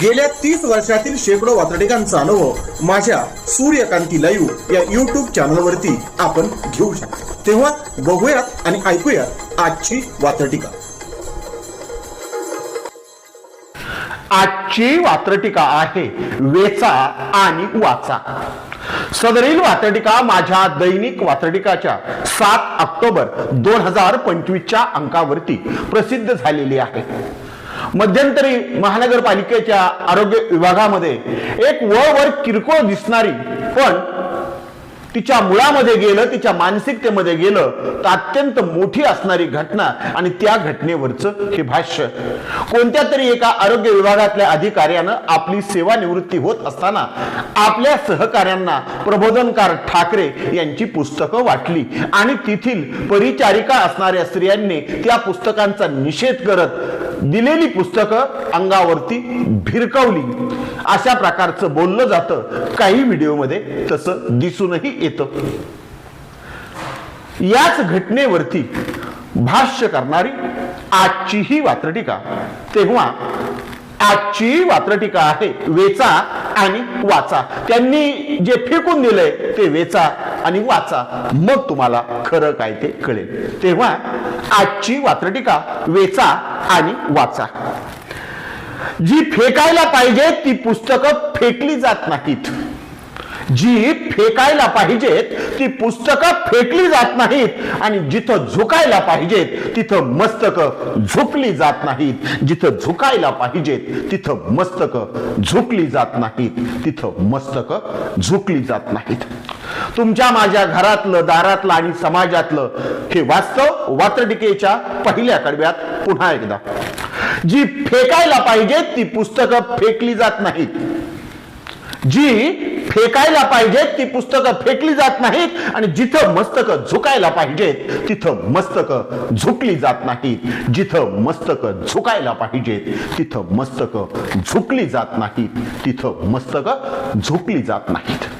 गेल्या तीस वर्षातील शेकडो वातडिकांचा अनुभव माझ्या सूर्यकांती लाईव्ह या युट्यूब चॅनलवरती आपण घेऊ शकतो. तेव्हा बघूयात आणि ऐकूयात आजची वातटिका आजची वात्रटिका आहे वेचा आणि वाचा सदरील वात्रटिका माझ्या दैनिक वात्रटिकाच्या सात ऑक्टोबर दोन हजार पंचवीसच्या अंकावरती प्रसिद्ध झालेली आहे. मध्यंतरी महानगरपालिकेच्या आरोग्य विभागामध्ये एक वळवर किरकोळ दिसणारी पण तिच्या मुळामध्ये गेलं तिच्या मानसिकतेमध्ये गेलं तर अत्यंत मोठी असणारी घटना आणि त्या घटनेवरचं हे भाष्य. कोणत्या तरी एका आरोग्य विभागातल्या अधिकाऱ्यानं आपली सेवानिवृत्ती होत असताना आपल्या सहकाऱ्यांना प्रबोधनकार ठाकरे यांची पुस्तकं वाटली आणि तेथील परिचारिका असणाऱ्या स्त्रियांनी त्या पुस्तकांचा निषेध करत दिलेली पुस्तकं अंगावरती भिरकवली. अशा प्रकारचं बोललं जातं. काही व्हिडिओमध्ये तसं दिसूनही येतं. याच घटनेवरती भाष्य करणारी आजची ही वात्रटिका. तेव्हा आजची वात्रटिका आहे वेचा आणि वाचा. त्यांनी जे फेकून दिलंय ते वेचा आणि वाचा. मग तुम्हाला खरं काय ते कळेल. तेव्हा आजची वात्रटिका वेचा आणि वाचा. जी फेकायला पाहिजे ती पुस्तकं फेकली जात नाहीत. जी फेकायला पाहिजेत ती पुस्तकं फेकली जात नाहीत. आणि जिथं झुकायला पाहिजेत तिथं मस्तक झुकली जात नाहीत. जिथं झुकायला पाहिजेत तिथं मस्तक झुकली जात नाहीत. तिथं मस्तक झुकली जात नाहीत. तुमच्या माझ्या घरातलं दारातलं आणि समाजातलं हे वास्तव वात्रटिकेच्या पहिल्या कडव्यात पुन्हा एकदा. जी फेकायला पाहिजेत ती पुस्तकं फेकली जात नाहीत. जी फेकायला पाहिजेत ती पुस्तकं फेकली जात नाहीत आणि जिथं मस्तक झुकायला पाहिजेत तिथं मस्तक झुकली जात नाहीत. जिथं मस्तक झुकायला पाहिजेत तिथं मस्तक झुकली जात नाहीत. तिथं मस्तक झुकली जात नाहीत.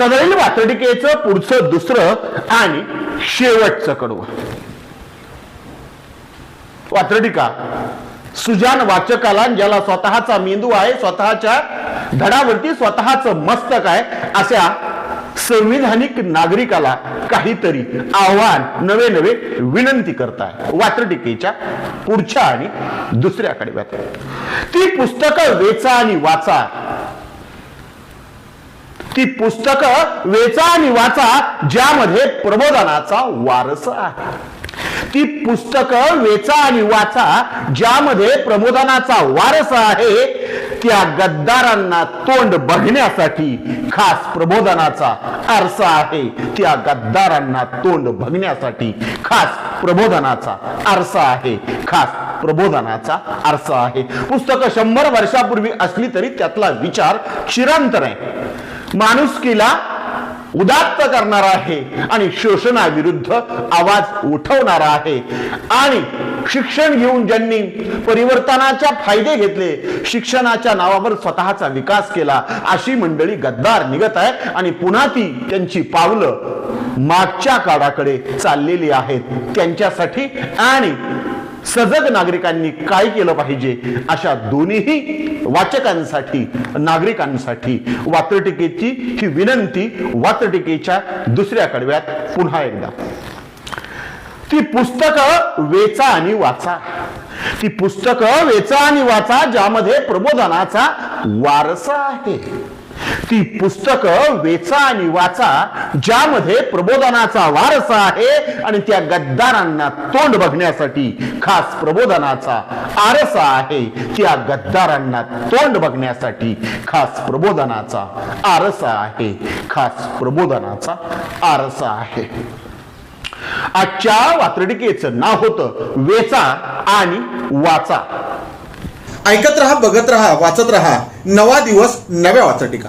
सदरील वातडिकेचं पुढचं दुसरं आणि शेवटचं कडवं. वात्रटिका सुजान वाचकाला ज्याला स्वतःचा मेंदू आहे स्वतःच्या धडावरती स्वतःच मस्तक आहे अशा संविधानिक नागरिकाला काहीतरी आव्हान नवे नवे विनंती करताय. वात्रटिकेच्या पुढच्या आणि दुसऱ्या कडव्यात. ती पुस्तकं वेचा आणि वाचा. ती पुस्तकं वेचा आणि वाचा ज्यामध्ये प्रबोधनाचा वारस आहे. ती पुस्तकं वेचा आणि वाचा ज्यामध्ये प्रबोधनाचा वारस आहे त्या गद्दारांना तोंड बघण्यासाठी खास प्रबोधनाचा आरसा आहे. त्या गद्दारांना तोंड बघण्यासाठी खास प्रबोधनाचा आरसा आहे. खास प्रबोधनाचा आरसा आहे. पुस्तकं शंभर वर्षापूर्वी असली तरी त्यातला विचार चिरंतन आहे. माणुसकीला उदात्त करणार आहे आणि शोषणाविरुद्ध आवाज उठवणार आहे. आणि शिक्षण घेऊन ज्यांनी परिवर्तनाच्या फायदे घेतले शिक्षणाच्या नावावर स्वतःचा विकास केला अशी मंडळी गद्दार निघत आहे आणि पुन्हा ती त्यांची पावलं मागच्या काळाकडे चाललेली आहेत. त्यांच्यासाठी आणि सजग नागरिकांनी काय केलं पाहिजे अशा दोन्ही वाचकांसाठी नागरिकांसाठी वात्रटिकेची ही विनंती वात्रटिकेच्या दुसऱ्या कडव्यात पुन्हा एकदा. ती पुस्तकं वेचा आणि वाचा. ती पुस्तकं वेचा आणि वाचा ज्यामध्ये प्रबोधनाचा वारसा आहे. ती पुस्तकं वेचा आणि वाचा ज्यामध्ये प्रबोधनाचा वारसा आहे आणि त्या गद्दारांना तोंड बघण्यासाठी खास प्रबोधनाचा आरसा आहे. त्या गद्दारांना तोंड बघण्यासाठी खास प्रबोधनाचा आरसा आहे. खास प्रबोधनाचा आरसा आहे. आजच्या वात्रटिकेचं नाव होतं वेचा आणि वाचा. ऐकत रहा बघत रहा वाचत रहा. नवा दिवस नव्या वाचटिका